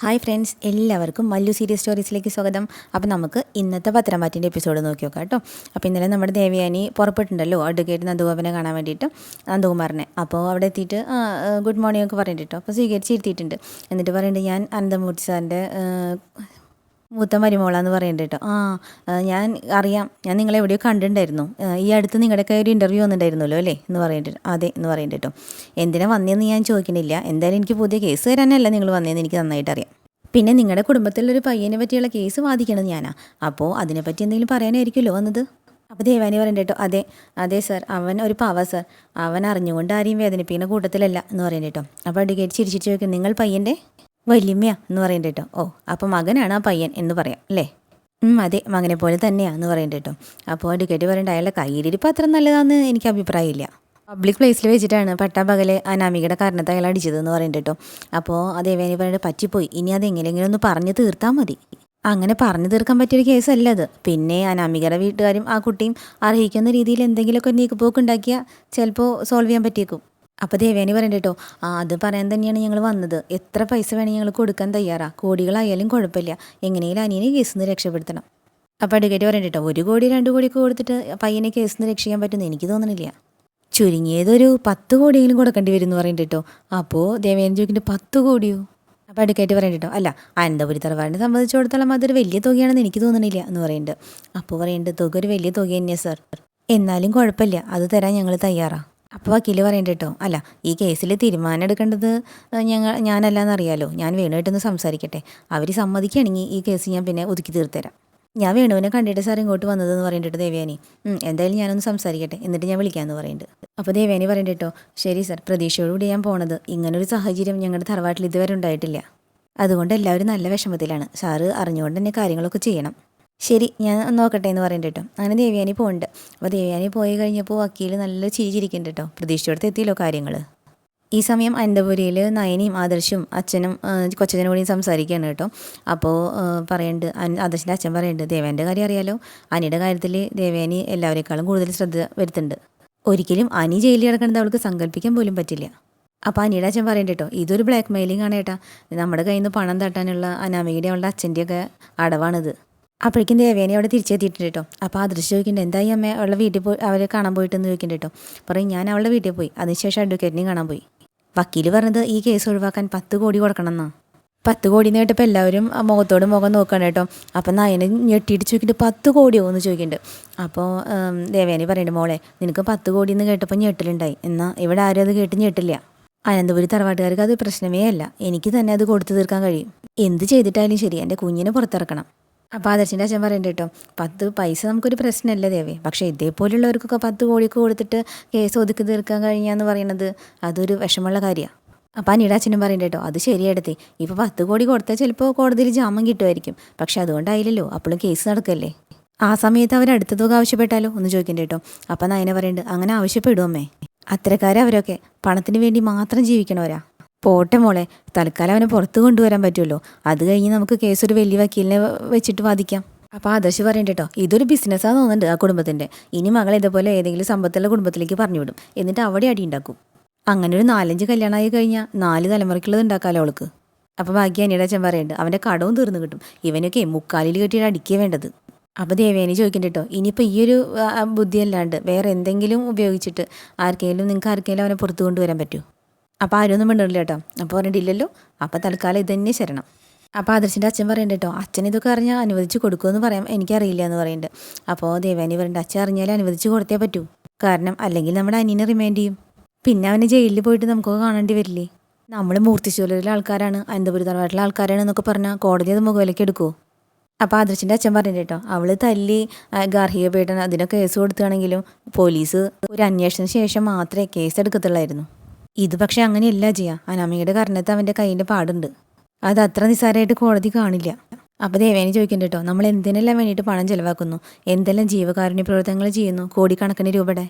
Hi friends എല്ലാവർക്കും Mallu serious സ്റ്റോറീസിലേക്ക് സ്വാഗതം. അപ്പോൾ നമുക്ക് ഇന്നത്തെ പത്രമാറ്റിന്റെ എപ്പിസോഡ് നോക്കി നോക്കാം കേട്ടോ. അപ്പോൾ ഇന്നലെ നമ്മുടെ ദേവയാനി പുറപ്പെട്ടിട്ടുണ്ടല്ലോ അഡ്വക്കേറ്റ് നന്ദഗോപനെ കാണാൻ വേണ്ടിയിട്ട് നന്ദകുമാറിനെ. അപ്പോൾ അവിടെ എത്തിയിട്ട് ഗുഡ് മോർണിംഗ് ഒക്കെ പറഞ്ഞിട്ട് അപ്പോൾ സ്വീകരിച്ചിരുത്തിയിട്ടുണ്ട്. എന്നിട്ട് പറയുന്നുണ്ട് ഞാൻ അനന്തമൂർത്തി സാറിന്റെ മൂത്ത മരുമോളാന്ന് പറയണ്ട കേട്ടോ. ആ ഞാൻ അറിയാം. ഞാൻ നിങ്ങളെ എവിടെയോ കണ്ടിട്ടുണ്ടായിരുന്നു. ഈ അടുത്ത് നിങ്ങളുടെയൊക്കെ ഒരു ഇന്റർവ്യൂ വന്നിട്ടുണ്ടായിരുന്നല്ലോ അല്ലേ? എന്ന് പറയുന്നുണ്ട് അതെ എന്ന് പറയുന്നുണ്ട് കേട്ടോ. എന്തിനാ വന്നതെന്ന് ഞാൻ ചോദിക്കണില്ല. എന്തായാലും എനിക്ക് പുതിയ കേസ് തരാനല്ല നിങ്ങൾ വന്നതെന്ന് എനിക്ക് നന്നായിട്ട് അറിയാം. പിന്നെ നിങ്ങളുടെ കുടുംബത്തിലൊരു പയ്യനെ പറ്റിയുള്ള കേസ് വാദിക്കണത് ഞാനാ. അപ്പോൾ അതിനെപ്പറ്റി എന്തെങ്കിലും പറയാനായിരിക്കുമല്ലോ വന്നത്? അപ്പോൾ ദേവാനി പറയണ്ട കേട്ടോ. അതെ അതെ സർ അവൻ ഒരു പാവ സർ അവൻ അറിഞ്ഞുകൊണ്ട് ആരെയും വേദനിപ്പിക്കുന്ന കൂട്ടത്തിലല്ല എന്ന് പറയണ്ട കേട്ടോ. അപ്പോൾ അടിക്കേറ്റ് ചിരിച്ചിട്ട് ചോദിക്കും നിങ്ങൾ പയ്യന്റെ? വല്യമ്മയാ എന്ന് പറയുന്നുണ്ട് കേട്ടോ ഓ അപ്പോൾ മകനാണ് ആ പയ്യൻ എന്ന് പറയാം അല്ലേ? അതെ മകനെ പോലെ തന്നെയാന്ന് പറയുന്നുണ്ട് കേട്ടോ അപ്പോൾ ടിക്കറ്റ് പറയേണ്ട അയാളുടെ കയ്യിലിരിപ്പ് അത്ര നല്ലതാണെന്ന് എനിക്ക് അഭിപ്രായമില്ല പബ്ലിക് പ്ലേസിൽ വെച്ചിട്ടാണ് പട്ടാപകലെ അനാമികയുടെ കാരണത്തെ അയാൾ അടിച്ചതെന്ന് പറയുന്നുണ്ട് കേട്ടോ അപ്പോൾ അതേവേനി പറഞ്ഞിട്ട് പറ്റിപ്പോയി. ഇനി അത് എങ്ങനെയെങ്കിലും ഒന്ന് പറഞ്ഞു തീർത്താൽ മതി. അങ്ങനെ പറഞ്ഞു തീർക്കാൻ പറ്റിയൊരു കേസല്ല അത്. പിന്നെ അനാമികയുടെ വീട്ടുകാരും ആ കുട്ടിയും അർഹിക്കുന്ന രീതിയിൽ എന്തെങ്കിലുമൊക്കെ നീക്കുപോക്ക് ഉണ്ടാക്കിയാൽ ചിലപ്പോൾ സോൾവ് ചെയ്യാൻ പറ്റിയേക്കും. അപ്പോൾ ദേവേനി പറയണ്ട കേട്ടോ അത് പറയാൻ തന്നെയാണ് ഞങ്ങൾ വന്നത്. എത്ര പൈസ വേണമെങ്കിൽ ഞങ്ങൾ കൊടുക്കാൻ തയ്യാറാ. കോടികളായാലും കുഴപ്പമില്ല. എങ്ങനെയും അനിയനെ കേസിൽ നിന്ന് രക്ഷപ്പെടുത്തണം. അപ്പോൾ അഡ്വക്കേറ്റ് പറയണ്ട കേട്ടോ ഒരു കോടി രണ്ട് കോടിയൊക്കെ കൊടുത്തിട്ട് പയ്യനെ കേസിൽ നിന്ന് രക്ഷിക്കാൻ പറ്റുമെന്ന് എനിക്ക് തോന്നണില്ല. ചുരുങ്ങിയതൊരു പത്ത് കോടിയെങ്കിലും കൊടുക്കേണ്ടി വരും എന്ന് പറയുന്നുണ്ട് കേട്ടോ അപ്പോൾ ദേവേനി ജോക്കിന്റെ പത്ത് കോടിയോ? അപ്പോൾ അഡ്വക്കേറ്റ് പറയണ്ടോ അല്ല അനന്തപുരി തറവാടിനെ സംബന്ധിച്ചിടത്തോളം അതൊരു വലിയ തുകയാണെന്ന് എനിക്ക് തോന്നണില്ല എന്ന് പറയുന്നുണ്ട് അപ്പോൾ പറയുന്നുണ്ട് തുക ഒരു വലിയ തുക തന്നെയാണ് സർ. എന്നാലും കുഴപ്പമില്ല. അത് തരാൻ ഞങ്ങൾ തയ്യാറാണ് അപ്പോൾ വക്കീൽ പറയണ്ട കേട്ടോ അല്ല ഈ കേസിൽ തീരുമാനം എടുക്കേണ്ടത് ഞങ്ങൾ ഞങ്ങൾ ഞാനല്ലാന്നറിയാലോ. ഞാൻ വേണുമായിട്ടൊന്ന് സംസാരിക്കട്ടെ. അവർ സമ്മതിക്കുകയാണെങ്കിൽ ഈ കേസ് ഞാൻ പിന്നെ ഒതുക്കി തീർത്തരാം. ഞാൻ വേണുവിനെ കണ്ടിട്ട് സാർ ഇങ്ങോട്ട് വന്നതെന്ന് പറയേണ്ടിട്ട് ദേവയാനി. എന്തായാലും ഞാനൊന്ന് സംസാരിക്കട്ടെ. എന്നിട്ട് ഞാൻ വിളിക്കാമെന്ന് പറയുന്നുണ്ട് അപ്പോൾ ദേവയാനി കേട്ടോ ശരി സാർ പ്രതീക്ഷയോടുകൂടി ഞാൻ പോണത്. ഇങ്ങനൊരു സാഹചര്യം ഞങ്ങളുടെ തറവാട്ടിൽ ഇതുവരെ ഉണ്ടായിട്ടില്ല. അതുകൊണ്ട് എല്ലാവരും നല്ല വിഷമത്തിലാണ്. സാറ് അറിഞ്ഞുകൊണ്ട് തന്നെ കാര്യങ്ങളൊക്കെ ചെയ്യണം. ശരി ഞാൻ നോക്കട്ടെ എന്ന് പറയുന്നുണ്ട് കേട്ടോ. അങ്ങനെ ദേവ്യാനി പോകുന്നുണ്ട് അപ്പോൾ ദേവ്യാനി പോയി കഴിഞ്ഞപ്പോൾ വക്കീൽ നല്ല ചിരിച്ചിരിക്കുന്നുണ്ട് കേട്ടോ. പ്രതീക്ഷയോടത്ത് എത്തിയല്ലോ കാര്യങ്ങൾ ഈ സമയം അനന്തപുരിയിൽ നയനിയും ആദർശും അച്ഛനും കൊച്ചനും സംസാരിക്കുകയാണ് കേട്ടോ. അപ്പോൾ പറയേണ്ട പറയുന്നുണ്ട് ആദർശിന്റെ അച്ഛൻ പറയുന്നുണ്ട് ദേവേന്റെ കാര്യം അറിയാലോ? അനിയുടെ കാര്യത്തിൽ ദേവേനി എല്ലാവരെക്കാളും കൂടുതൽ ശ്രദ്ധ വരുത്തുന്നുണ്ട് ഒരിക്കലും അനി ജയിലിൽ കിടക്കുന്നത് അവൾക്ക് സങ്കല്പിക്കാൻ പോലും പറ്റില്ല. അപ്പോൾ അനിയുടെ അച്ഛൻ പറയുന്നുണ്ട് കേട്ടോ ഇതൊരു ബ്ലാക്ക് മെയിലിംഗ് ആണ് ഏട്ടാ. നമ്മുടെ കയ്യിൽ നിന്ന് പണം തട്ടാനുള്ള അനാമികയുടെ അവളുടെ അച്ഛന്റെയൊക്കെ അടവാണിത്. അപ്പോഴേക്കും ദേവേനെ അവിടെ തിരിച്ചെത്തിയിട്ടുണ്ട് കേട്ടോ. അപ്പോൾ ആദർശ് ചോദിക്കുന്നുണ്ട് എന്തായി അമ്മ? അവളുടെ വീട്ടിൽ പോയി അവരെ കാണാൻ പോയിട്ടെന്ന് ചോദിക്കുന്നുണ്ട് കേട്ടോ. പറയും ഞാൻ അവളുടെ വീട്ടിൽ പോയി. അതിനുശേഷം അഡ്വക്കേറ്റിനെയും കാണാൻ പോയി. വക്കീൽ പറഞ്ഞത് ഈ കേസ് ഒഴിവാക്കാൻ പത്ത് കോടി കൊടുക്കണമെന്നാ പത്ത് കോടി എന്ന് കേട്ടപ്പോൾ എല്ലാവരും ആ മുഖത്തോട് മുഖം നോക്കണം കേട്ടോ. അപ്പം നയനെ ഞെട്ടിയിട്ട് ചോദിക്കുന്നുണ്ട് പത്ത് കോടിയോ? എന്ന് ചോദിക്കുന്നുണ്ട്. അപ്പോൾ ദേവേനി പറയുന്നുണ്ട് മോളെ നിനക്ക് പത്ത് കോടി എന്ന് കേട്ടപ്പോൾ ഞെട്ടലുണ്ടായി. എന്നാൽ ഇവിടെ ആരും അത് കേട്ട് ഞെട്ടില്ല. അനന്തപുരി തറവാട്ടുകാർക്ക് അത് പ്രശ്നമേ അല്ല. എനിക്ക് തന്നെ അത് കൊടുത്തു തീർക്കാൻ കഴിയും. എന്ത് ചെയ്തിട്ടായാലും ശരി എന്റെ കുഞ്ഞിനെ പുറത്തിറക്കണം. അപ്പോൾ ആദർശിന്റെ അച്ഛൻ പറയണ്ട കേട്ടോ പത്ത് പൈസ നമുക്കൊരു പ്രശ്നമല്ല ദേവി പക്ഷേ ഇതേപോലുള്ളവർക്കൊക്കെ പത്ത് കോടിക്ക് കൊടുത്തിട്ട് കേസ് ഒതുക്കി തീർക്കാൻ കഴിഞ്ഞാന്ന് പറയുന്നത് അതൊരു വിഷമമുള്ള കാര്യമാണ് അപ്പോൾ അനിയുടെ അച്ഛനും പറയണ്ട കേട്ടോ അത് ശരിയെടുത്തേ ഇപ്പോൾ പത്ത് കോടി കൊടുത്താൽ ചിലപ്പോൾ കോടതിയിൽ ജാമ്യം കിട്ടുമായിരിക്കും പക്ഷെ അതുകൊണ്ടായില്ലല്ലോ അപ്പോഴും കേസ് നടക്കല്ലേ. ആ സമയത്ത് അവർ അടുത്ത തുക ആവശ്യപ്പെട്ടാലോ? ഒന്ന് ചോദിക്കണ്ട കേട്ടോ അപ്പം നയന പറയുന്നുണ്ട് അങ്ങനെ ആവശ്യപ്പെടും അമ്മേ. അത്തരക്കാരെ അവരൊക്കെ പണത്തിന് വേണ്ടി മാത്രം ജീവിക്കണവരാ? പോട്ടെ മോളെ തൽക്കാലം അവനെ പുറത്ത് കൊണ്ടുവരാൻ പറ്റുമല്ലോ. അത് കഴിഞ്ഞ് നമുക്ക് കേസ് ഒരു വലിയ വക്കീലിനെ വെച്ചിട്ട് വാദിക്കാം. അപ്പോൾ ആദർശ് പറയണ്ട കേട്ടോ ഇതൊരു ബിസിനസ്സാണ് തോന്നുന്നുണ്ട് ആ കുടുംബത്തിന്റെ ഇനി മകൾ ഇതേപോലെ ഏതെങ്കിലും സമ്പത്തുള്ള കുടുംബത്തിലേക്ക് പറഞ്ഞു വിടും. എന്നിട്ട് അവിടെ അടി ഉണ്ടാക്കും. അങ്ങനെ ഒരു നാലഞ്ച് കല്യാണമായി കഴിഞ്ഞാൽ നാല് തലമുറയ്ക്കുള്ളത് ഉണ്ടാക്കാമല്ലോ അവൾക്ക്. അപ്പോൾ ബാക്കി അനിയുടെ അച്ഛൻ പറയുന്നുണ്ട് അവന്റെ കടവും തീർന്നു കിട്ടും. ഇവനൊക്കെ മുക്കാലിൽ കെട്ടിയിട്ട് അടിക്കുക വേണ്ടത്. അപ്പോൾ ദേവേനി ചോദിക്കുന്നുണ്ട് കേട്ടോ ഇനിയിപ്പോൾ ഈ ഒരു ബുദ്ധിയല്ലാണ്ട് വേറെ എന്തെങ്കിലും ഉപയോഗിച്ചിട്ട് ആർക്കെങ്കിലും നിങ്ങൾക്ക് ആർക്കെങ്കിലും അവനെ പുറത്തു കൊണ്ടുവരാൻ പറ്റുമോ അപ്പോൾ ആരൊന്നും വേണ്ടില്ല കേട്ടോ. അപ്പോൾ പറഞ്ഞിട്ടില്ലല്ലോ. അപ്പോൾ തൽക്കാലം ഇത് തന്നെ ശരണം. അപ്പോൾ ആദർശിന്റെ അച്ഛൻ പറയുന്നുണ്ട് കേട്ടോ അച്ഛൻ ഇതൊക്കെ അറിഞ്ഞാൽ അനുവദിച്ച് കൊടുക്കുമെന്ന് പറയാം. എനിക്കറിയില്ല എന്ന് പറയുന്നുണ്ട് അപ്പോൾ ദേവാനി പറയുന്നുണ്ട് അച്ഛൻ അറിഞ്ഞാൽ അനുവദിച്ച് കൊടുത്തേ പറ്റൂ. കാരണം അല്ലെങ്കിൽ നമ്മുടെ അനിയനെ റിമൈൻഡ് ചെയ്യും. പിന്നെ അവനെ ജയിലിൽ പോയിട്ട് നമുക്കൊക്കെ കാണേണ്ടി വരില്ലേ? നമ്മൾ മൂർത്തിശൂലരിലെ ആൾക്കാരാണ് അനന്തപുരി തറവാട്ടിലെ ആൾക്കാരാണ് എന്നൊക്കെ പറഞ്ഞാൽ കോടതി അത് മുഖവിലേക്ക് എടുക്കുമോ അപ്പോൾ ആദർശിന്റെ അച്ഛൻ പറഞ്ഞു കേട്ടോ അവൾ തല്ലി ഗാർഹിക പീഡനം അതിനൊക്കെ കേസ് കൊടുത്തുകയാണെങ്കിലും പോലീസ് ഒരു അന്വേഷണത്തിന് ശേഷം മാത്രമേ കേസ് എടുക്കത്തുള്ളായിരുന്നു. ഇത് പക്ഷേ അങ്ങനെയല്ല ചെയ്യാ അനാമികയുടെ കാരണത്ത് അവന്റെ കയ്യിന്റെ പാടുണ്ട്. അത് അത്ര നിസ്സാരമായിട്ട് കോടതി കാണില്ല. അപ്പോൾ ദേവേനി ചോദിക്കുന്നുണ്ട് കേട്ടോ നമ്മൾ എന്തിനെല്ലാം വേണ്ടിയിട്ട് പണം ചിലവാക്കുന്നു? എന്തെല്ലാം ജീവകാരുണ്യ പ്രവർത്തനങ്ങൾ ചെയ്യുന്നു? കോടിക്കണക്കിന് രൂപയുടെ?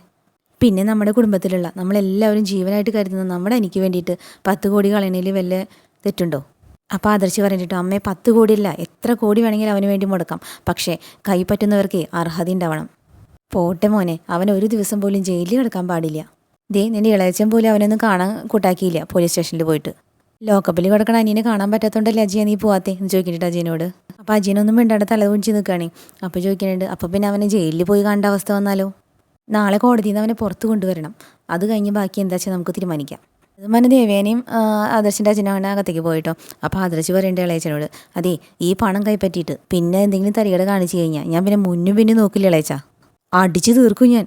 പിന്നെ നമ്മുടെ കുടുംബത്തിലുള്ള നമ്മളെല്ലാവരും ജീവനായിട്ട് കരുതുന്ന നമ്മുടെ എനിക്ക് വേണ്ടിയിട്ട് പത്ത് കോടി കളയണേൽ വല്ല തെറ്റുണ്ടോ? അപ്പോൾ ആദർശി പറഞ്ഞിട്ടോ അമ്മേ പത്ത് കോടിയല്ല എത്ര കോടി വേണമെങ്കിലും അവന് വേണ്ടി മുടക്കാം. പക്ഷേ കൈപ്പറ്റുന്നവർക്ക് അർഹത ഉണ്ടാവണം പോട്ടെ മോനെ അവൻ ഒരു ദിവസം പോലും ജയിലിൽ കിടക്കാൻ പാടില്ല. ദേ നിന്റെ ഇളയച്ചൻ പോലും അവനൊന്നും കാണാൻ കൂട്ടാക്കിയില്ല. പോലീസ് സ്റ്റേഷനിൽ പോയിട്ട്. ലോക്കപ്പിൽ കിടക്കണ അനിയനെ കാണാൻ പറ്റാത്തതുകൊണ്ടല്ലേ അജിയ നീ പോവാത്തേ? എന്ന് ചോദിക്കുന്നുണ്ട് അജിയനോട് അപ്പോൾ അജിയനൊന്നും മിണ്ടാണ്ട് തല കുഞ്ചി നിൽക്കുകയാണ് അപ്പോൾ ചോദിക്കുന്നുണ്ട് അപ്പോൾ പിന്നെ അവനെ ജയിലിൽ പോയി കണ്ട അവസ്ഥ വന്നാലോ? നാളെ കോടതിയിൽ നിന്ന് അവനെ പുറത്ത് കൊണ്ടുവരണം. അത് കഴിഞ്ഞ് ബാക്കി എന്താ വെച്ചാൽ നമുക്ക് തീരുമാനിക്കാം. അത് മന ദേവേനയും ആദർശിന്റെ അച്ഛനാണ് അകത്തേക്ക് പോയിട്ടോ. അപ്പോൾ ആദർശ് പറയേണ്ട ഇളയച്ചനോട് അതെ ഈ പണം കൈപ്പറ്റിയിട്ട് പിന്നെ എന്തെങ്കിലും തരികട കാണിച്ചു കഴിഞ്ഞാൽ ഞാൻ പിന്നെ മുന്നും പിന്നെ നോക്കില്ല ഇളയച്ച. അടിച്ചു തീർക്കും ഞാൻ.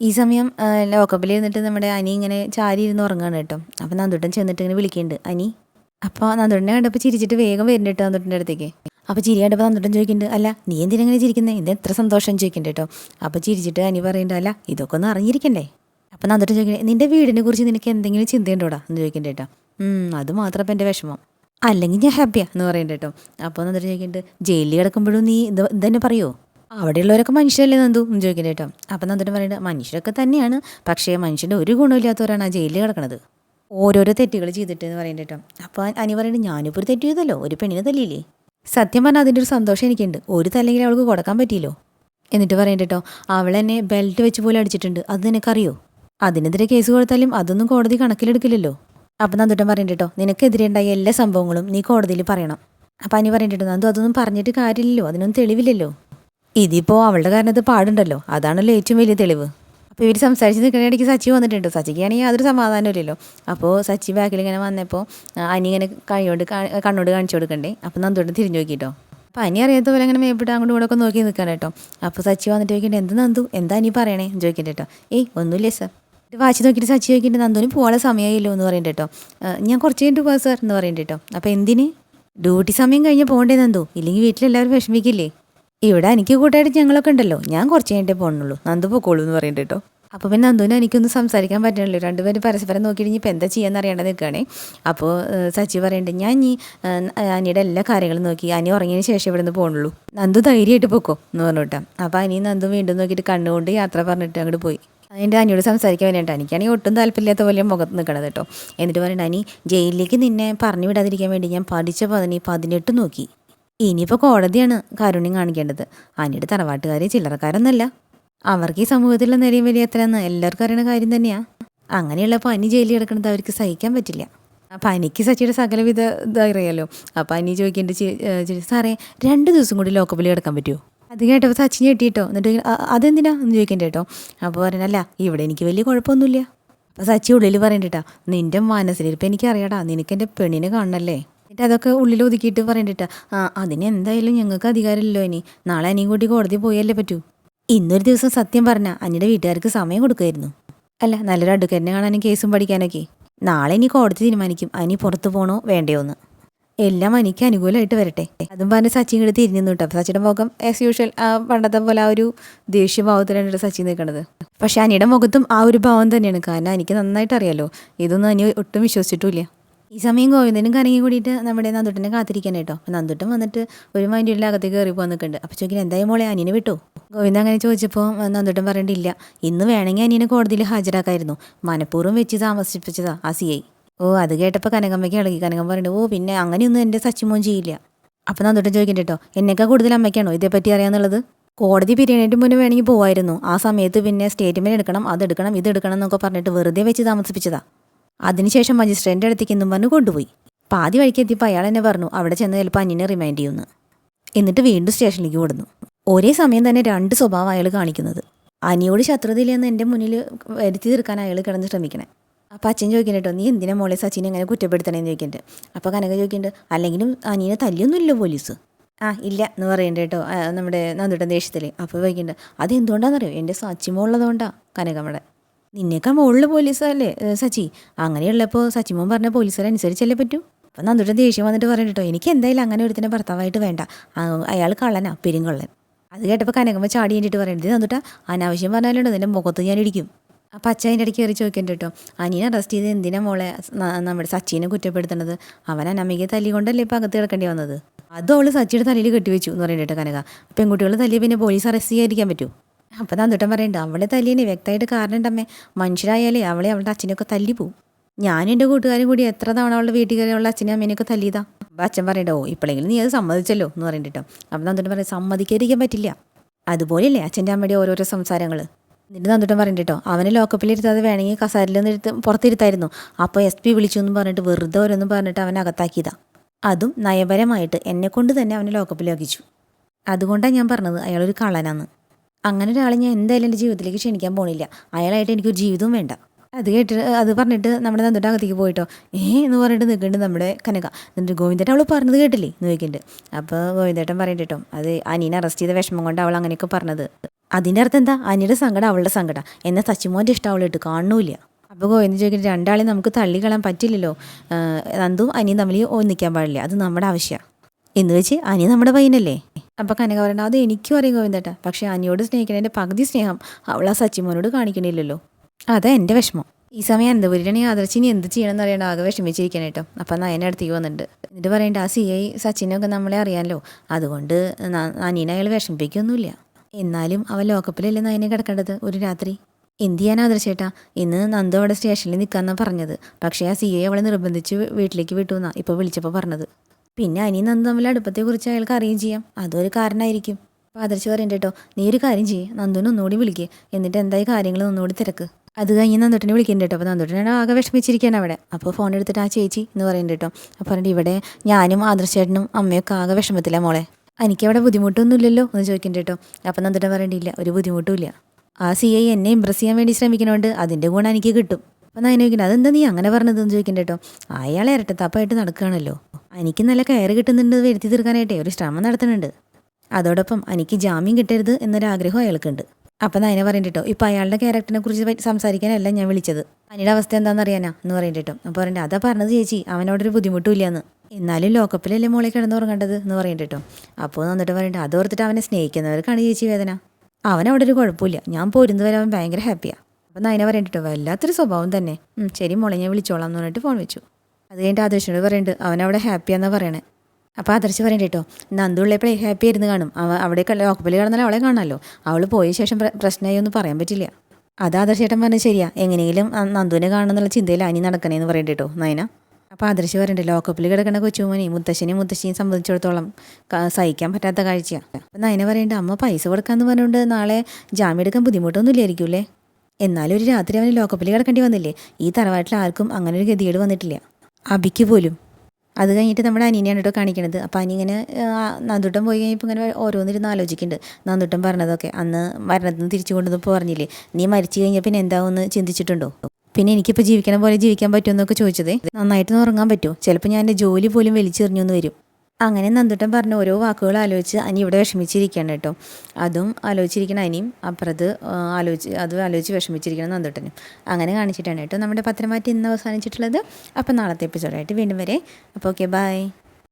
ഈ സമയം ലോക്കപ്പിൽ ഇരുന്നിട്ട് നമ്മുടെ അനി ഇങ്ങനെ ചാരി ഇരുന്ന് ഉറങ്ങാണ് കേട്ടോ. അപ്പോൾ നന്ദുട്ടൻ ചെന്നിട്ട് ഇങ്ങനെ വിളിക്കുന്നുണ്ട്. അനി അപ്പോൾ നന്ദുട്ടനെ കണ്ടപ്പോൾ ചിരിച്ചിട്ട് വേഗം വരുന്നുണ്ട് കേട്ടോ നന്ദുട്ടന്റെ അടുത്തേക്ക്. അപ്പോൾ ചിരി കണ്ടപ്പോൾ നന്ദുട്ടൻ ചോദിക്കുന്നുണ്ട് അല്ല നീ എന്തിനാ ഇങ്ങനെ ചിരിക്കുന്നത് ഇത് എത്ര സന്തോഷം? ചോദിക്കുന്നുണ്ട് കേട്ടോ. അപ്പോൾ ചിരിച്ചിട്ട് അനി പറയുന്നുണ്ട് അല്ല ഇതൊക്കെ ഒന്ന് അറിഞ്ഞിരിക്കണ്ടേ? അപ്പോൾ നന്ദുട്ടൻ ചോദിക്കുന്നത് നിന്റെ വീടിനെ കുറിച്ച് നിനക്ക് എന്തെങ്കിലും ചിന്തയുണ്ടോടാ? എന്ന് ചോദിക്കുന്നുണ്ട് കേട്ടോ. "ഉം, അത് മാത്രം അപ്പം എന്റെ വിഷമം. അല്ലെങ്കിൽ ഞാൻ ഹാപ്പിയാ എന്ന് പറയുന്നുണ്ട് കേട്ടോ. അപ്പോൾ നന്ദുട്ടൻ ചോദിക്കുന്നുണ്ട് ജയിലിൽ കിടക്കുമ്പോഴും നീ ഇത് ഇതന്നെ പറയുമോ അവിടെയുള്ളവരൊക്കെ മനുഷ്യരല്ലേ നന്ദു? എന്ന് ചോദിക്കുന്നത് കേട്ടോ. അപ്പം നന്ദുട്ടൻ പറയുന്നത് മനുഷ്യരൊക്കെ തന്നെയാണ് പക്ഷേ മനുഷ്യന്റെ ഒരു ഗുണമില്ലാത്തവരാണ് ആ ജയിലിൽ കിടക്കുന്നത് ഓരോരോ തെറ്റുകൾ ചെയ്തിട്ട് എന്ന് പറയുന്നത് കേട്ടോ. അപ്പോൾ അനി പറയുന്നത് ഞാനിപ്പോൾ ഒരു തെറ്റ് ചെയ്തല്ലോ ഒരു പെണ്ണിനെ തല്ലിയില്ലേ? സത്യം പറഞ്ഞാൽ അതിന്റെ ഒരു സന്തോഷം എനിക്കുണ്ട്. ഒരു തല്ലെങ്കിൽ അവൾക്ക് കൊടുക്കാൻ പറ്റിയില്ലോ? എന്നിട്ട് പറയുന്നത് കേട്ടോ അവൾ എന്നെ ബെൽറ്റ് വെച്ച് പോലെ അടിച്ചിട്ടുണ്ട്. അത് നിനക്കറിയോ? അതിനെതിരെ കേസ് കൊടുത്താലും അതൊന്നും കോടതി കണക്കിലെടുക്കില്ലല്ലോ? അപ്പം നന്ദുട്ടൻ പറയുന്നത് കേട്ടോ നിനക്കെതിരെ ഉണ്ടായ എല്ലാ സംഭവങ്ങളും നീ കോടതിയിൽ പറയണം. അപ്പം അനി പറയുന്നുണ്ട് നന്ദു അതൊന്നും പറഞ്ഞിട്ട് കാര്യമില്ലല്ലോ. അതിനൊന്നും തെളിവില്ലല്ലോ. ഇതിപ്പോൾ അവളുടെ ഇത് പാടുണ്ടല്ലോ. അതാണല്ലോ ഏറ്റവും വലിയ തെളിവ്. അപ്പോൾ ഇവർ സംസാരിച്ച് നിൽക്കുന്ന ഇടയ്ക്ക് സച്ചി വന്നിട്ടുണ്ട്. സച്ചിക്കാണെങ്കിൽ യാതൊരു സമാധാനമില്ലല്ലോ. അപ്പോൾ സച്ചി ബാക്കിൽ ഇങ്ങനെ വന്നപ്പോൾ അനി ഇങ്ങനെ കൈയോട് കണ്ണോട് കാണിച്ചു കൊടുക്കണ്ടേ? അപ്പോൾ നന്ദോട്ട് തിരിഞ്ഞു നോക്കിട്ടോ. അപ്പോൾ അനി അറിയാത്ത പോലെ അങ്ങനെ മേപ്പിട്ട് അങ്ങോട്ടും കൂടെ ഒക്കെ നോക്കി നിൽക്കണം കേട്ടോ. അപ്പോൾ സച്ചി വന്നിട്ട് ചോദിക്കണ്ടേ എന്ത് നന്ദു? എന്താ അനി പറയണേ? ചോദിക്കട്ടെ കേട്ടോ. ഏയ് ഒന്നുമില്ലേ സർ വാച്ച് നോക്കിയിട്ട് സച്ചി ചോദിക്കേണ്ടത് നന്ദുവിന് പോകാനുള്ള സമയമായില്ലോ എന്ന് പറയണ്ട കേട്ടോ. ഞാൻ കുറച്ച് കഴിഞ്ഞിട്ട് പോകാം സാർ എന്ന് പറയണ്ട കേട്ടോ. അപ്പോൾ എന്തിന്? ഡ്യൂട്ടി സമയം കഴിഞ്ഞ് പോകണ്ടേ നന്ദു? ഇല്ലെങ്കിൽ വീട്ടിലെല്ലാവരും വിഷമിക്കില്ലേ? ഇവിടെ എനിക്ക് കൂട്ടായിട്ട് ഞങ്ങളൊക്കെ ഉണ്ടല്ലോ. ഞാൻ കുറച്ച് കഴിഞ്ഞിട്ടേ പോകണുള്ളൂ നന്ദു പൊക്കോളൂ എന്ന് പറയുന്നുണ്ട് കേട്ടോ. അപ്പോൾ പിന്നെ നന്ദുവിനെ എനിക്കൊന്നും സംസാരിക്കാൻ പറ്റണല്ലോ. രണ്ടുപേരും പരസ്പരം നോക്കിയിട്ട് ഇനിയിപ്പോൾ എന്താ ചെയ്യാന്ന് അറിയാണ്ട് നിൽക്കുകയാണേ അപ്പോൾ സച്ചി പറയണ്ടേ ഞാൻ ഇനി അനിയുടെ എല്ലാ കാര്യങ്ങളും നോക്കി. അനി ഉറങ്ങിയതിന് ശേഷം ഇവിടെ നിന്ന് പോകണുള്ളൂ നന്ദു ധൈര്യമായിട്ട് പൊക്കോ എന്ന് പറഞ്ഞു കേട്ടോ. അപ്പോൾ അനി നന്ദു വീണ്ടും നോക്കിയിട്ട് കണ്ണുകൊണ്ട് യാത്ര പറഞ്ഞിട്ട് അങ്ങോട്ട് പോയി. അതിന്റെ അനിയോട് സംസാരിക്കാൻ വേണ്ടിയിട്ട് എനിക്കാണെങ്കിൽ ഒട്ടും താല്പര്യമില്ലാത്ത പോലെ മുഖത്ത് നിൽക്കണത് കേട്ടോ. എന്നിട്ട് പറയണ്ട അനി ജയിലിലേക്ക് നിന്നെ പറഞ്ഞു വിടാതിരിക്കാൻ വേണ്ടി ഞാൻ പഠിച്ച പതിനി പതിനെട്ട് നോക്കി. ഇനിയിപ്പോൾ കോടതിയാണ് കാരുണ്യം കാണിക്കേണ്ടത്. അനിയുടെ തറവാട്ടുകാരെ ചില്ലറക്കാരൊന്നല്ല. അവർക്ക് ഈ സമൂഹത്തിലുള്ള നിലയും വലിയ എത്രയെന്ന് എല്ലാവർക്കും അറിയണ കാര്യം തന്നെയാണ് അങ്ങനെയുള്ളപ്പോൾ അനി ജയിലിൽ കിടക്കുന്നത് അവർക്ക് സഹിക്കാൻ പറ്റില്ല. അപ്പം അനിക്ക് സച്ചിയുടെ സകലവിധ ഇതറിയാലോ അപ്പം അനി ചോദിക്കേണ്ട സാറേ രണ്ട് ദിവസം കൂടി ലോക്കപ്പിൽ കിടക്കാൻ പറ്റുമോ അത് കേട്ടപ്പോൾ സച്ചിൻ ഞെട്ടിട്ടോ. എന്നിട്ട് അതെന്തിനാ? എന്ന് ചോദിക്കണ്ട കേട്ടോ. അപ്പോൾ പറയണല്ല ഇവിടെ എനിക്ക് വലിയ കുഴപ്പമൊന്നുമില്ല. അപ്പോൾ സച്ചി ഉള്ളിൽ പറയണ്ടിട്ടാ നിന്റെ മനസ്സിലിരിപ്പം എനിക്കറിയാടാ. നിനക്ക് എന്റെ പെണ്ണിനെ കാണണല്ലേ? എന്നിട്ട് അതൊക്കെ ഉള്ളിൽ ഒതുക്കിയിട്ട് പറയണ്ടിട്ട്. ആ അതിന് എന്തായാലും ഞങ്ങൾക്ക് അധികാരമില്ലല്ലോ ഇനി. നാളെ അനിയും കൂട്ടി കോടതി പോയല്ലേ പറ്റൂ. ഇന്നൊരു ദിവസം സത്യം പറഞ്ഞ അനിയുടെ വീട്ടുകാർക്ക് സമയം കൊടുക്കുമായിരുന്നു. അല്ല നല്ലൊരു അടുക്കരനെ കാണാനും കേസും പഠിക്കാനൊക്കെ. നാളെ ഇനി കോടതി തീരുമാനിക്കും. അനി പുറത്തു പോകണോ വേണ്ടയോ എന്ന് എല്ലാം അനിക്ക് അനുകൂലമായിട്ട് വരട്ടെ. അതും പറഞ്ഞ് സച്ചിൻ ഇങ്ങോട്ട് തിരിഞ്ഞു കേട്ടോ സച്ചിയുടെ മുഖം ആസ് യൂഷ്വൽ പണ്ടത്തെ പോലെ ആ ഒരു ദേഷ്യഭാവത്തിലാണ് സച്ചിൻ നിൽക്കുന്നത് പക്ഷെ അനിയുടെ മുഖത്തും ആ ഒരു ഭാവം തന്നെയാണ്. കാരണം എനിക്ക് നന്നായിട്ട് അറിയാലോ. ഇതൊന്നും അനി ഒട്ടും വിശ്വസിച്ചിട്ടില്ല ഈ സമയം ഗോവിന്ദനും കരങ്ങി കൂടിയിട്ട് നമ്മുടെ നന്ദുട്ടനെ കാത്തിരിക്കാൻ കേട്ടോ. അപ്പം നന്ദുട്ടൻ വന്നിട്ട് ഒരു മൈൻഡിന്റെ അകത്തേക്ക് കയറി പോകാൻ നിൽക്കുന്നുണ്ട് അപ്പോൾ ചോദിക്കുന്നത് എന്തായാലും മോളെ? അനിയനെ വിട്ടു? ഗോവിന്ദ അങ്ങനെ ചോദിച്ചപ്പോൾ നന്ദുട്ടൻ പറയേണ്ടില്ല ഇന്ന് വേണമെങ്കിൽ അനിയനെ കോടതിയിൽ ഹാജരാക്കായിരുന്നു. മനഃപൂർവം വെച്ച് താമസിപ്പിച്ചതാ ആ സി ഐ. ഓ അത് കേട്ടപ്പോൾ കനകമ്മയ്ക്ക് ഇളകി. കനകം പറയുന്നുണ്ട് ഓ പിന്നെ അങ്ങനെയൊന്നും എന്റെ സച്ചിമോൻ ചെയ്യില്ല. അപ്പം നന്ദുട്ടൻ ചോദിക്കണ്ട കേട്ടോ എന്നേക്കാൾ കൂടുതൽ അമ്മയ്ക്കാണോ ഇതേപ്പറ്റി അറിയാന്നുള്ളത്? കോടതി പിരിയണേറ്റ് മുന്നേ വേണമെങ്കിൽ പോവായിരുന്നു. ആ സമയത്ത് പിന്നെ സ്റ്റേറ്റ്മെന്റ് എടുക്കണം അതെടുക്കണം ഇതെടുക്കണം എന്നൊക്കെ പറഞ്ഞിട്ട് വെറുതെ വെച്ച് താമസിപ്പിച്ചതാ. അതിനുശേഷം മജിസ്ട്രേറ്റിന്റെ അടുത്തേക്ക് എന്നും വന്ന് കൊണ്ടുപോയി. പാതി വഴിക്ക് എത്തിയപ്പോൾ അയാൾ എന്നെ പറഞ്ഞു അവിടെ ചെന്ന് ചിലപ്പോൾ അന്യനെ റിമൈൻഡ് ചെയ്യുന്നു. എന്നിട്ട് വീണ്ടും സ്റ്റേഷനിലേക്ക് കൊടുന്നു ഒരേ സമയം തന്നെ രണ്ട് സ്വഭാവം അയാൾ കാണിക്കുന്നത്. അനിയോട് ശത്രുതയില്ലെന്ന് എന്റെ മുന്നിൽ വരുത്തി തീർക്കാൻ അയാൾ കിടന്ന് ശ്രമിക്കണേ. അപ്പോൾ അച്ഛൻ ചോദിക്കുന്നുണ്ട് നീ എന്തിനാ മോളെ സച്ചിനെ എങ്ങനെ കുറ്റപ്പെടുത്തണേന്ന് ചോദിക്കുന്നുണ്ട് അപ്പോൾ കനക ചോദിക്കുന്നുണ്ട് അല്ലെങ്കിലും അനിയനെ തല്ലിയൊന്നുമില്ല പോലീസ്? ആ ഇല്ല എന്ന് പറയണ്ട കേട്ടോ നമ്മുടെ നന്ദുട്ടൻ ദേഷ്യത്തിൽ അപ്പോൾ ചോദിക്കുന്നുണ്ട് അത് എന്തുകൊണ്ടാണെന്നറിയോ എന്റെ സച്ചിമോളുള്ളതുകൊണ്ടാണ് കനകമ്മയുടെ നിന്നേക്കാൾ മുകളിൽ പോലീസല്ലേ? സച്ചി അങ്ങനെയുള്ളപ്പോൾ സച്ചിമോൻ പറഞ്ഞ പോലീസുകാരനുസരിച്ചല്ലേ പറ്റൂ? അപ്പം നന്ദുട്ടൻ ദേഷ്യം വന്നിട്ട് പറയുന്നുണ്ട് കേട്ടോ എനിക്ക് എന്തായാലും അങ്ങനെ ഒരുത്തിനെ ഭർത്താവായിട്ട് വേണ്ട. അയാൾ കള്ളനാ പെരുങ്കള്ളൻ. അത് കേട്ടപ്പോൾ കനകമ്മ ചാടി കഴിഞ്ഞിട്ട് പറയുന്നത് നന്ദുട്ട അനാവശ്യം പറഞ്ഞാലുണ്ടോ നിന്റെ മുഖത്ത് ഞാൻ ഇടിക്കും. അപ്പം അച്ഛ അതിന്റെ ഇടയ്ക്ക് കയറി ചോദിക്കേണ്ട കേട്ടോ അനിയനെ അറസ്റ്റ് ചെയ്ത് എന്തിനാ മോളെ നമ്മുടെ സച്ചിനെ കുറ്റപ്പെടുത്തുന്നത്? അവൻ അനമ്മയ്ക്ക് തല്ലി കൊണ്ടല്ലേ ഇപ്പം അകത്ത് കിടക്കേണ്ടി വന്നത്? അതും അവൾ സച്ചിയുടെ തലയിൽ കെട്ടിവെച്ചു എന്ന് പറയുന്നത് കേട്ടോ കനക. പെൺകുട്ടികൾ തല്ലിയ പിന്നെ പോലീസ് അറസ്റ്റ് ചെയ്യാതിരിക്കാൻ പറ്റുമോ അപ്പം നന്ദുട്ടൻ പറയണ്ട അവളെ തല്ലിയനെ വ്യക്തമായിട്ട് കാരണം ഉണ്ടമ്മേ മനുഷ്യരായാലേ അവളെ അവളുടെ അച്ഛനൊക്കെ തല്ലി പോവും. ഞാനും എന്റെ കൂട്ടുകാരും കൂടി എത്ര തവണ അവളുടെ വീട്ടിൽ കയറി അവളുടെ അച്ഛനെ അമ്മേനെയൊക്കെ തല്ലിയതാ? അപ്പം അച്ഛൻ പറയണ്ട ഓ ഇപ്പോഴെങ്കിലും നീ അത് സമ്മതിച്ചല്ലോ എന്ന് പറയുന്നുണ്ട് അപ്പം നന്ദുട്ടൻ പറയും സമ്മതിക്കാതിരിക്കാൻ പറ്റില്ല. അതുപോലെയല്ലേ അച്ഛന്റെ അമ്മയുടെ ഓരോരോ സംസാരങ്ങൾ എന്നിട്ട് നന്ദുട്ടൻ പറഞ്ഞിട്ടോ അവനെ ലോക്കപ്പിലിരുത്താതെ വേണമെങ്കിൽ കസാരിൽ നിന്ന് എടുത്ത് പുറത്തിരുത്തായിരുന്നു. അപ്പോൾ എസ് പി വിളിച്ചു എന്ന് പറഞ്ഞിട്ട് വെറുതെ ഓരോന്നും പറഞ്ഞിട്ട് അവനെ അകത്താക്കിയതാ. അതും നയപരമായിട്ട് എന്നെ കൊണ്ട് തന്നെ അവനെ ലോക്കപ്പിലാക്കിച്ചു അതുകൊണ്ടാണ് ഞാൻ പറഞ്ഞത് അയാളൊരു കള്ളനാന്ന്. അങ്ങനെ ഒരാളെ ഞാൻ എന്തായാലും എന്റെ ജീവിതത്തിലേക്ക് ക്ഷണിക്കാൻ പോണില്ല. അയാളായിട്ട് എനിക്കൊരു ജീവിതവും വേണ്ട. അത് കേട്ടിട്ട് അത് പറഞ്ഞിട്ട് നമ്മുടെ നന്ദുട്ട അകത്തേക്ക് പോയിട്ടോ. ഏ എന്ന് പറഞ്ഞിട്ട് നിൽക്കുന്നുണ്ട് നമ്മുടെ കനക. എന്നിട്ട് ഗോവിന്ദേട്ടൻ അവൾ പറഞ്ഞത് കേട്ടില്ലേ? ചോദിക്കുന്നുണ്ട് അപ്പോൾ ഗോവിന്ദേട്ടൻ പറയണ്ട അത് അനീനെ അറസ്റ്റ് ചെയ്ത വിഷമം കൊണ്ട് അവൾ അങ്ങനെയൊക്കെ പറഞ്ഞത്. അതിന്റെ അർത്ഥം എന്താ? അനിയുടെ സങ്കടം അവളുടെ സങ്കടം. എന്നെ സച്ചിമോന്റെ ഇഷ്ടം അവളിട്ട് കാണുന്നില്ല അപ്പോൾ ഗോവിന്ദൻ ചോദിക്കുന്നത് രണ്ടാളെയും നമുക്ക് തള്ളിക്കളയാൻ പറ്റില്ലല്ലോ. നന്ദും അനിയും തമ്മിൽ ഒന്നിക്കാൻ പാടില്ല. അത് നമ്മുടെ ആവശ്യമാണ് എന്ന് വെച്ച് അനി നമ്മുടെ പയ്യനല്ലേ? അപ്പോൾ കനക പറയണ്ട അത് എനിക്കും അറിയാം ഗോവിന്ദേട്ടാ. പക്ഷേ അനിയോട് സ്നേഹിക്കുന്നതിന്റെ പകുതി സ്നേഹം അവൾ ആ സച്ചിമോനോട് കാണിക്കണില്ലല്ലോ. അതാ എന്റെ വിഷമം. ഈ സമയം അനന്തപുരിയാണെങ്കിൽ ആദർശ് ഇനി എന്ത് ചെയ്യണമെന്ന് അറിയണം ആകെ വിഷമിച്ചിരിക്കണം കേട്ടോ. അപ്പം നയനെ അടുത്തേക്ക് വന്നിട്ടുണ്ട്. എന്നിട്ട് പറയണ്ട ആ സി ഐ സച്ചിനൊക്കെ നമ്മളെ അറിയാമല്ലോ അതുകൊണ്ട് അനീനെ അയാൾ വിഷമിപ്പിക്കൊന്നുമില്ല. എന്നാലും അവൻ ലോക്കപ്പിലല്ലേ നയനെ കിടക്കേണ്ടത് ഒരു രാത്രി? എന്ത് ചെയ്യാൻ ആദർശേട്ടാ? ഇന്ന് നന്ദു അവിടെ സ്റ്റേഷനിൽ നിൽക്കാന്നാ പറഞ്ഞത്. പക്ഷേ ആ സി ഐ അവളെ നിർബന്ധിച്ച് വീട്ടിലേക്ക് വിട്ടു എന്നാ ഇപ്പോൾ വിളിച്ചപ്പോൾ പറഞ്ഞത്. പിന്നെ അനി നന്ദു തമ്മിൽ അടുപ്പത്തെക്കുറിച്ച് അയാൾക്ക് അറിയുകയും ചെയ്യാം. അതൊരു കാരണമായിരിക്കും അപ്പോൾ ആദർശ് പറയണ്ട കേട്ടോ നീ ഒരു കാര്യം ചെയ്യ് നന്ദുവിനെ ഒന്നുകൂടി വിളിക്കുക എന്നിട്ട് എന്തായി കാര്യങ്ങൾ ഒന്നുകൂടി തിരക്ക്. അത് കഴിഞ്ഞ് നന്ദുട്ടിനെ വിളിക്കുന്നുണ്ട് കേട്ടോ. അപ്പോൾ നന്ദുട്ടിനെ ആകെ വിഷമിച്ചിരിക്കുകയാണ് അവിടെ. അപ്പോൾ ഫോൺ എടുത്തിട്ട് ആ ചേച്ചി എന്ന് പറയുന്നുണ്ട് കേട്ടോ. അപ്പോൾ പറഞ്ഞിട്ട് ഇവിടെ ഞാനും ആദർശേട്ടനും അമ്മയൊക്കെ ആകെ വിഷമത്തില്ല മോളെ. എനിക്ക് അവിടെ ബുദ്ധിമുട്ടൊന്നുമില്ലല്ലോ എന്ന് ചോദിക്കുന്നുണ്ട് കേട്ടോ. അപ്പോൾ നന്ദുട്ടൻ പറയേണ്ടിയില്ല ഒരു ബുദ്ധിമുട്ടുമില്ല ആ സി ഐ എന്നെ ഇമ്പ്രസ് ചെയ്യാൻ വേണ്ടി ശ്രമിക്കണോണ്ട് അതിന്റെ ഗുണം എനിക്ക് കിട്ടും. അപ്പം ഞാൻ ചോദിക്കുന്നത് അതെന്താ നീ അങ്ങനെ പറഞ്ഞതെന്ന് ചോദിക്കണ്ട കേട്ടോ അയാളെ ഇരട്ട തപ്പായിട്ട് നടക്കുകയാണല്ലോ. എനിക്ക് നല്ല കയറ് കിട്ടുന്നുണ്ട് വരുത്തി തീർക്കാനായിട്ടേ ഒരു ശ്രമം നടത്തുന്നുണ്ട്. അതോടൊപ്പം എനിക്ക് ജാമ്യം കിട്ടരുത് എന്നൊരാഗ്രഹം അയാൾക്കുണ്ട്. അപ്പം അതിനെ കേട്ടോ ഇപ്പം അയാളുടെ ക്യാരക്ടറിനെ കുറിച്ച് സംസാരിക്കാനല്ല ഞാൻ വിളിച്ചത്. അനിയുടെ അവസ്ഥ എന്താണെന്ന് അറിയാനാ? എന്ന് പറയുന്നുണ്ട് കേട്ടോ അപ്പോൾ പറയണ്ട അതാ പറഞ്ഞത് ചേച്ചി അവനോടൊരു ബുദ്ധിമുട്ടുമില്ല എന്ന് എന്നാലും ലോക്കപ്പിലല്ലേ മോളെ കിടന്നുറങ്ങേണ്ടത്? എന്ന് പറയുന്നുണ്ട് കേട്ടോ അപ്പോൾ എന്നിട്ട് പറയുന്നുണ്ട് അതോർത്തിട്ട് അവനെ സ്നേഹിക്കുന്നവർക്കാണ് ചേച്ചി വേദന. അവനവിടെ ഒരു കുഴപ്പമില്ല. ഞാൻ പോരുന്നത് അവൻ ഭയങ്കര ഹാപ്പിയാണ് അപ്പം നയന പറയുന്നുണ്ട് വല്ലാത്തൊരു സ്വഭാവം തന്നെ. ശരി മോളെ ഞാൻ വിളിച്ചോളാം എന്ന് പറഞ്ഞിട്ട് ഫോൺ വെച്ചു. അത് കഴിഞ്ഞിട്ട് ആദർശനോട് പറയുന്നുണ്ട് അവനവിടെ ഹാപ്പിയാന്നാ പറയണേ. അപ്പോൾ ആദർശ് പറയണ്ട കേട്ടോ നന്ദുള്ളപ്പോഴേ ഹാപ്പി ആയിരുന്നു കാണും. അവ അവിടെ ലോക്കപ്പിൽ കിടന്നാൽ അവളെ കാണാമല്ലോ അവൾ പോയ ശേഷം പ്ര- പ്രശ്നമായി ഒന്നും പറയാൻ പറ്റില്ല. അത് ആദർശേട്ടൻ പറഞ്ഞത് ശരിയാ. എങ്ങനെയെങ്കിലും നന്ദുവിനെ കാണണമെന്നുള്ള ചിന്തയിൽ അനി നടക്കണേന്ന് പറയണ്ട കേട്ടോ നയന. അപ്പോൾ ആദർശ് പറയണ്ടേ ലോക്കപ്പിൽ കിടക്കുന്ന കൊച്ചുമോനെ മുത്തശ്ശനെയും മുത്തശ്ശിയും സംബന്ധിച്ചിടത്തോളം സഹിക്കാൻ പറ്റാത്ത കാഴ്ചയാണ് അപ്പം നയന പറയണ്ട അമ്മ പൈസ കൊടുക്കാന്ന് പറഞ്ഞുകൊണ്ട് നാളെ ജാമ്യം എടുക്കാൻ ബുദ്ധിമുട്ടൊന്നും ഇല്ലായിരിക്കൂലേ എന്നാലും ഒരു രാത്രി അവന് ലോക്കപ്പിൽ കിടക്കേണ്ടി വന്നില്ലേ? ഈ തറവാട്ടിൽ ആർക്കും അങ്ങനെ ഒരു ഗതികേട് വന്നിട്ടില്ല. അബിക്ക് പോലും. അത് കഴിഞ്ഞിട്ട് നമ്മുടെ അനിയനെയാണ് കേട്ടോ കാണിക്കണത്. അപ്പോൾ അനി ഇങ്ങനെ നന്ദുട്ടം പോയി കഴിഞ്ഞപ്പോൾ ഇങ്ങനെ ഓരോന്നിരുന്ന് ആലോചിക്കുന്നുണ്ട്. നന്ദുട്ടം പറഞ്ഞതൊക്കെ അന്ന് മരണത്തിന് തിരിച്ചു കൊണ്ടുവന്നപ്പോൾ പറഞ്ഞില്ലേ നീ മരിച്ചു കഴിഞ്ഞാൽ പിന്നെ എന്താവുമെന്ന് ചിന്തിച്ചിട്ടുണ്ടോ? പിന്നെ എനിക്കിപ്പോൾ ജീവിക്കണ പോലെ ജീവിക്കാൻ പറ്റുമെന്നൊക്കെ ചോദിച്ചത്. നന്നായിട്ട് ഉറങ്ങാൻ പറ്റുമോ ചിലപ്പോൾ ഞാൻ എന്റെ ജോലി പോലും വലിച്ചെറിഞ്ഞു എന്ന് വരും. അങ്ങനെ നന്ദുട്ടൻ പറഞ്ഞ ഓരോ വാക്കുകൾ ആലോചിച്ച് അനി ഇവിടെ വിഷമിച്ചിരിക്കുകയാണ് കേട്ടോ. അതും ആലോചിച്ചിരിക്കണം അനിയും അപ്പുറത്ത് ആലോചിച്ച് അതും ആലോചിച്ച് വിഷമിച്ചിരിക്കണം നന്ദുട്ടനും. അങ്ങനെ കാണിച്ചിട്ടാണ് കേട്ടോ നമ്മുടെ പത്രമാറ്റി ഇന്ന് അവസാനിച്ചിട്ടുള്ളത്. അപ്പോൾ നാളത്തെ എപ്പിസോഡായിട്ട് വീണ്ടും വരെ. അപ്പോൾ ഓക്കെ ബൈ